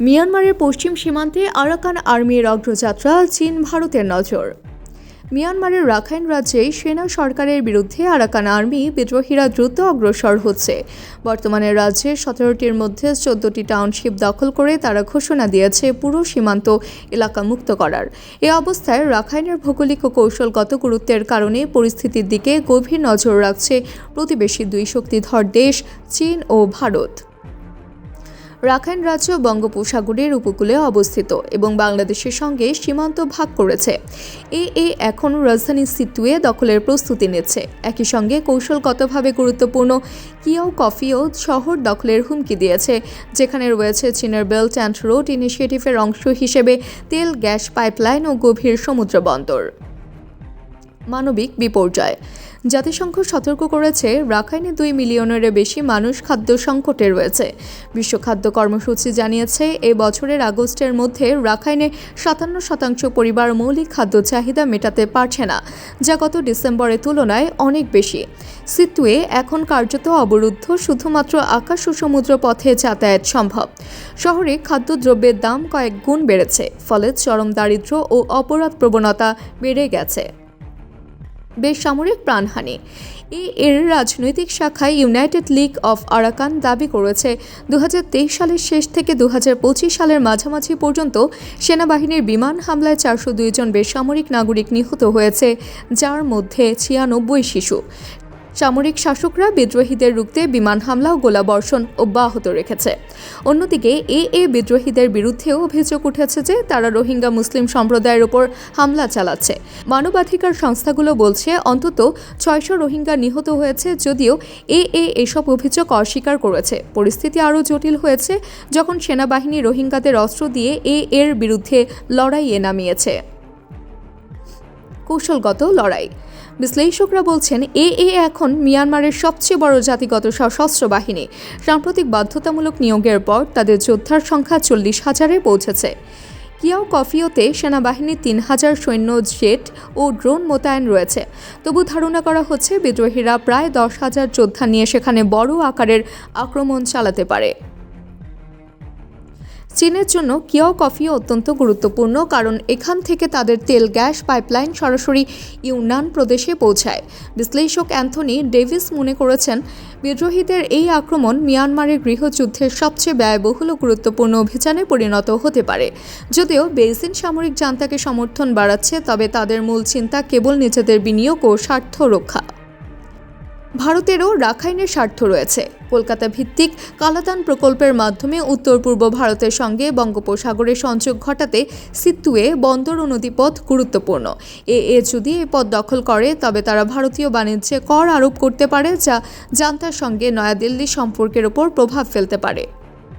মিয়ানমারের পশ্চিম সীমান্তে আরাকান আর্মির অগ্রযাত্রা, চীন ভারতের নজর। মিয়ানমারের রাখাইন রাজ্যে সেনা সরকারের বিরুদ্ধে আরাকান আর্মি বিদ্রোহীরা দ্রুত অগ্রসর হচ্ছে। বর্তমানে রাজ্যের সতেরোটির মধ্যে চোদ্দটি টাউনশিপ দখল করে তারা ঘোষণা দিয়েছে পুরো সীমান্ত এলাকা মুক্ত করার। এ অবস্থায় রাখাইনের ভৌগোলিক ও কৌশলগত গুরুত্বের কারণে পরিস্থিতির দিকে গভীর নজর রাখছে প্রতিবেশী দুই শক্তিধর দেশ, চীন ও ভারত। রাখাইন রাজ্য বঙ্গোপসাগরের উপকূলে অবস্থিত এবং বাংলাদেশের সঙ্গে সীমান্ত ভাগ করেছে। এ এ এখন রাজধানী সিতুয়ে দখলের প্রস্তুতি নিচ্ছে। একই সঙ্গে কৌশলগতভাবে গুরুত্বপূর্ণ কিয়াও কফিও শহর দখলের হুমকি দিয়েছে, যেখানে রয়েছে চীনের বেল্ট অ্যান্ড রোড ইনিশিয়েটিভের অংশ হিসেবে তেল, গ্যাস, পাইপলাইন ও গভীর সমুদ্র বন্দর। মানবিক বিপর্যয়। জাতিসংঘ সতর্ক করেছে, রাখাইনে দুই মিলিয়নের বেশি মানুষ খাদ্য সংকটে রয়েছে। বিশ্ব খাদ্য কর্মসূচি জানিয়েছে, এ বছরের আগস্টের মধ্যে রাখাইনে সাতান্ন শতাংশ পরিবার মৌলিক খাদ্য চাহিদা মেটাতে পারছে না, যা গত ডিসেম্বরের তুলনায় অনেক বেশি। সিতুয়ে এখন কার্যত অবরুদ্ধ, শুধুমাত্র আকাশ ও সমুদ্র পথে যাতায়াত সম্ভব। শহরে খাদ্যদ্রব্যের দাম কয়েক গুণ বেড়েছে, ফলে চরম দারিদ্র্য ও অপরাধ প্রবণতা বেড়ে গেছে। বেসামরিক প্রাণহানি। এ এর রাজনৈতিক শাখায় ইউনাইটেড লিগ অফ আরাকান দাবি করেছে দু হাজার তেইশ সালের শেষ থেকে দু হাজার পঁচিশ সালের মাঝামাঝি পর্যন্ত সেনাবাহিনীর বিমান হামলায় চারশো জন বেসামরিক নাগরিক নিহত হয়েছে, যার মধ্যে ছিয়ানব্বই শিশু। সামরিক শাসকরা বিদ্রোহীদের রুখতে বিমান হামলা ও গোলাবর্ষণ অব্যাহত রেখেছে। অন্যদিকে, এ এ বিদ্রোহীদের বিরুদ্ধেও অভিযোগ উঠেছে যে, তারা রোহিঙ্গা মুসলিম সম্প্রদায়ের ওপর হামলা চালাচ্ছে। মানবাধিকার সংস্থাগুলো বলছে, অন্তত ছয়শো রোহিঙ্গা নিহত হয়েছে যদিও এ এ এসব অভিযোগ অস্বীকার করেছে। পরিস্থিতি আরও জটিল হয়েছে যখন সেনাবাহিনী রোহিঙ্গাদের অস্ত্র দিয়ে এ এর বিরুদ্ধে লড়াইয়ে নামিয়েছে। কৌশলগত লড়াই। বিশ্লেষকরা বলছেন, এ এ এখন মিয়ানমারের সবচেয়ে বড় জাতিগত সশস্ত্র বাহিনী। সাম্প্রতিক বাধ্যতামূলক নিয়োগের পর তাদের যোদ্ধার সংখ্যা চল্লিশ হাজারে পৌঁছেছে। কিয়াও কফিওতে সেনাবাহিনীর তিন হাজার সৈন্য, জেট ও ড্রোন মোতায়েন রয়েছে। তবু ধারণা করা হচ্ছে, বিদ্রোহীরা প্রায় দশ হাজার যোদ্ধা নিয়ে সেখানে বড় আকারের আক্রমণ চালাতে পারে। চীনের জন্য কিয়াও কফিও অত্যন্ত গুরুত্বপূর্ণ, কারণ এখান থেকে তাদের তেল গ্যাস পাইপলাইন সরাসরি ইউনান প্রদেশে পৌঁছায়। বিশ্লেষক অ্যান্থনি ডেভিস মনে করেছেন, বিদ্রোহীদের এই আক্রমণ মিয়ানমারের গৃহযুদ্ধের সবচেয়ে ব্যয়বহুল ও গুরুত্বপূর্ণ অভিযানে পরিণত হতে পারে। যদিও বেইজিং সামরিক জান্তাকে সমর্থন বাড়াচ্ছে, তবে তাদের মূল চিন্তা কেবল নিজেদের বিনিয়োগ ও স্বার্থ রক্ষা। ভারতেরও রাখাইনের স্বার্থ রয়েছে। কলকাতা ভিত্তিক কালাতান প্রকল্পের মাধ্যমে উত্তর পূর্ব ভারতের সঙ্গে বঙ্গোপসাগরের সংযোগ ঘটাতে সিতুয়ে বন্দর ও নদীপথ গুরুত্বপূর্ণ। এ এ যদি এই পথ দখল করে, তবে তারা ভারতীয় বাণিজ্যে কর আরোপ করতে পারে, যা জান্তার সঙ্গে নয়াদিল্লি সম্পর্কের ওপর প্রভাব ফেলতে পারে।